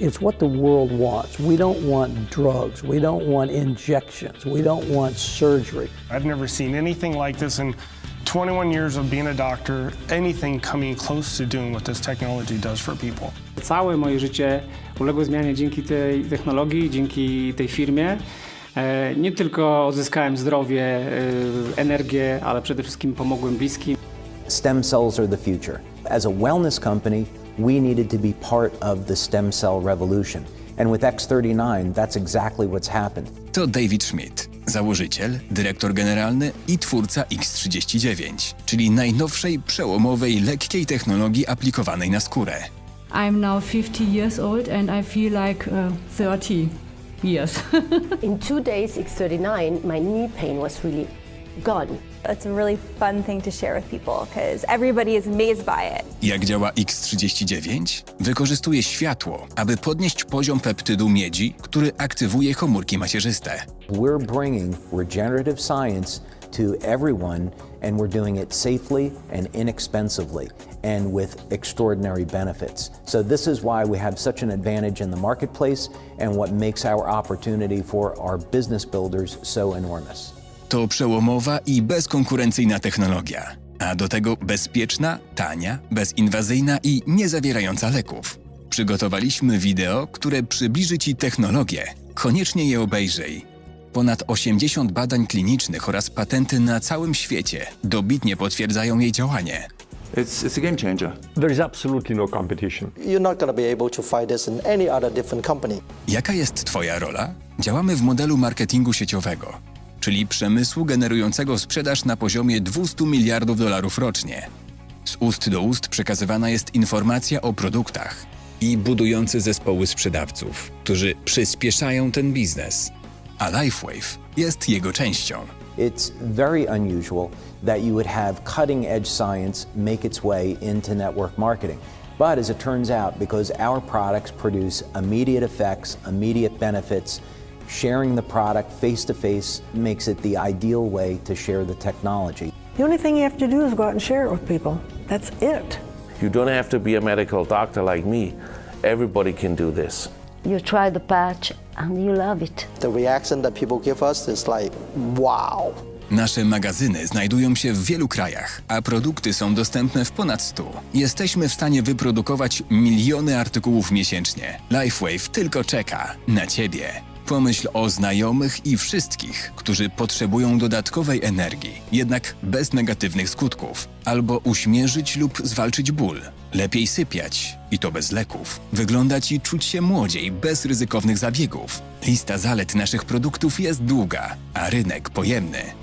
It's what the world wants. We don't want drugs. We don't want injections. We don't want surgery. I've never seen anything like this in 21 years of being a doctor, anything coming close to doing what this technology does for people. Całe moje życie uległo zmianie dzięki tej technologii, dzięki tej firmie. Nie tylko odzyskałem zdrowie, energię, ale przede wszystkim pomogłem bliskim. STEM cells are the future. As a wellness company, we needed to be part of the stem cell revolution. And with X39, that's exactly what's happened. To David Schmidt, założyciel, dyrektor generalny i twórca X39, czyli najnowszej, przełomowej, lekkiej technologii aplikowanej na skórę. I'm now 50 years old and I feel like uh, 30 years. In two days, X39, my knee pain was really gone. It's a really fun thing to share with people because everybody is amazed by it. Jak działa X39? Wykorzystuje światło, aby podnieść poziom peptydu miedzi, który aktywuje komórki macierzyste. We're bringing regenerative science to everyone, and we're doing it safely and inexpensively and with extraordinary benefits. So, this is why we have such an advantage in the marketplace and what makes our opportunity for our business builders so enormous. To przełomowa i bezkonkurencyjna technologia, a do tego bezpieczna, tania, bezinwazyjna i nie zawierająca leków. Przygotowaliśmy wideo, które przybliży Ci technologię. Koniecznie je obejrzyj. Ponad 80 badań klinicznych oraz patenty na całym świecie dobitnie potwierdzają jej działanie. It's, it's a game changer. There is absolutely no competition. You're not going to be able to find this in any other different company. Jaka jest Twoja rola? Działamy w modelu marketingu sieciowego, czyli przemysłu generującego sprzedaż na poziomie 200 miliardów dolarów rocznie. Z ust do ust przekazywana jest informacja o produktach i budujące zespoły sprzedawców, którzy przyspieszają ten biznes. A LifeWave jest jego częścią. It's very unusual that you would have cutting edge science make its way into network marketing. But as it turns out, because our products produce immediate effects, immediate benefits, sharing the product face to face makes it the ideal way to share the technology. The only thing you have to do is go out and share it with people. That's it. You don't have to be a medical doctor like me. Everybody can do this. You try the patch and you love it. The reaction that people give us is like, wow. Nasze magazyny znajdują się w wielu krajach, a produkty są dostępne w ponad 100. Jesteśmy w stanie wyprodukować miliony artykułów miesięcznie. LifeWave tylko czeka na Ciebie. Pomyśl o znajomych i wszystkich, którzy potrzebują dodatkowej energii, jednak bez negatywnych skutków, albo uśmierzyć lub zwalczyć ból. Lepiej sypiać, i to bez leków. Wyglądać i czuć się młodziej, bez ryzykownych zabiegów. Lista zalet naszych produktów jest długa, a rynek pojemny.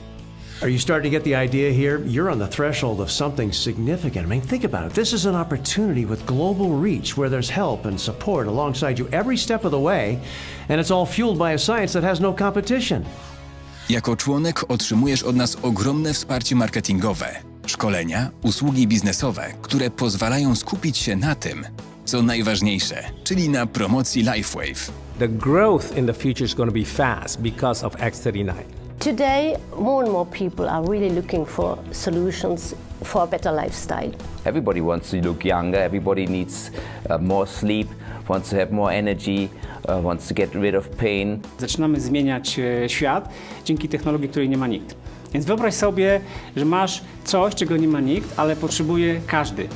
Are you starting to get the idea here? You're on the threshold of something significant. I mean, think about it. This is an opportunity with global reach where there's help and support alongside you every step of the way, and it's all fueled by a science that has no competition. Jako członek otrzymujesz od nas ogromne wsparcie marketingowe, szkolenia, usługi biznesowe, które pozwalają skupić się na tym, co najważniejsze, czyli na promocji LifeWave. The growth in the future is going to be fast because of X39. Today, more and more people are really looking for solutions for a better lifestyle. Everybody wants to look younger, everybody needs uh, more sleep, wants to have more energy, uh, wants to get rid of pain. Zaczynamy zmieniać e, świat dzięki technologii, której nie ma nikt. Więc wyobraź sobie, że masz coś, czego nie ma nikt, ale potrzebuje każdy.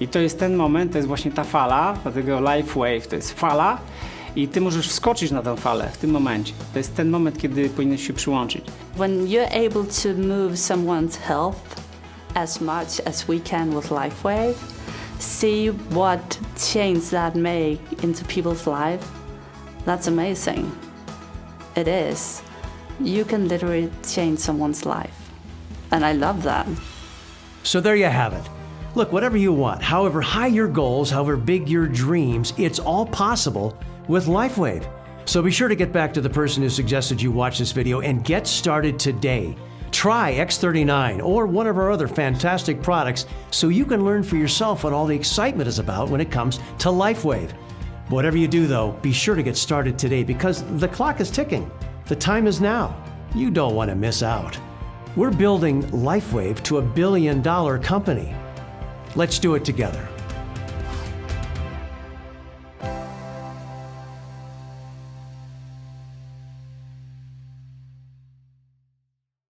I to jest ten moment, to jest właśnie ta fala, dlatego Life Wave to jest fala i ty możesz wskoczyć na tę falę w tym momencie. To jest ten moment, kiedy powinieneś się przyłączyć. When you're able to move someone's health as much as we can with LifeWave, see what change that make into people's life, that's amazing. It is. You can literally change someone's life. And I love that. So there you have it. Look, whatever you want, however high your goals, however big your dreams, it's all possible with LifeWave. So be sure to get back to the person who suggested you watch this video and get started today. Try X39 or one of our other fantastic products so you can learn for yourself what all the excitement is about when it comes to LifeWave. Whatever you do, though, be sure to get started today because the clock is ticking. The time is now. You don't want to miss out. We're building LifeWave to a billion dollar company. Let's do it together.